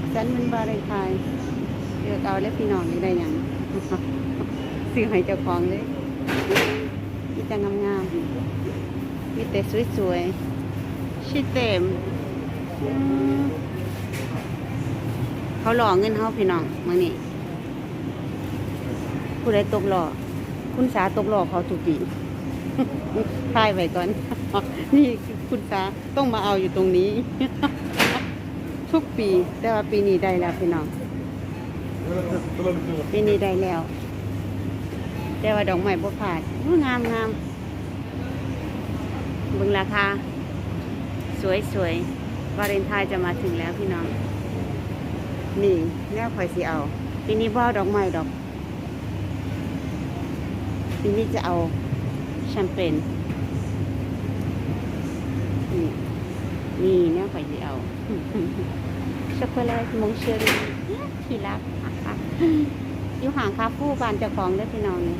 ขสันต์วันวาเลนไทน์เลือกเอาแล้วพี่น้องนี่ได้ยังซื้อให้เจ้าของเลยมีแต่งามๆมีแต่สวยๆชิเต็มเขาหล่อเงินเขาพี่น้องมื่อนี้ผู้ใดตกหล่อคุณสาตกหล่อเขาทุกปีทายไว้ก่อน นี่คุณสาต้องมาเอาอยู่ตรงนี้ ทุกปี แต่ว่าปีนี้ได้แล้วพี่น้อง ปีนี้ได้แล้ว แต่ว่าดอกไม้บ่ขาดงามงามบิ่งราคา สวยสวยวาเลนไทน์จะมาถึงแล้วพี่น้อง นี่แนวคอยสิเอา ปีนี้บ่าดอกไม้ดอก ปีนี้จะเอาแชมเปญ นี่แนวคอยสิเอาช็อกโกแลตมงเชอรี่ที่รักค่ะอยู่ห่างคาฟูบ้านเจ้าของเด้อพี่น้องนี่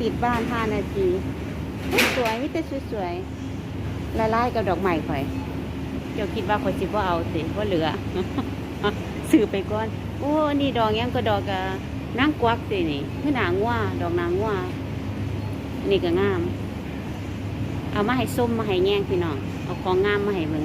ติดบ้านห้านาทีสวยมิแต่สวยๆละลายกับดอกใหม่ข่อย เจ้าคิดว่าข่อยสิบ่เอาสิว่าเหลือซื้อไปก่อนโอ้นี่ดอกยังก็ดอกกะนางกวักสินี่คือหนางว่าดอกนางว่านี่ก็งาม เอามาให้ส้มมาให้แง่งพี่น้อง เอาของงามมาให้เบิ่ง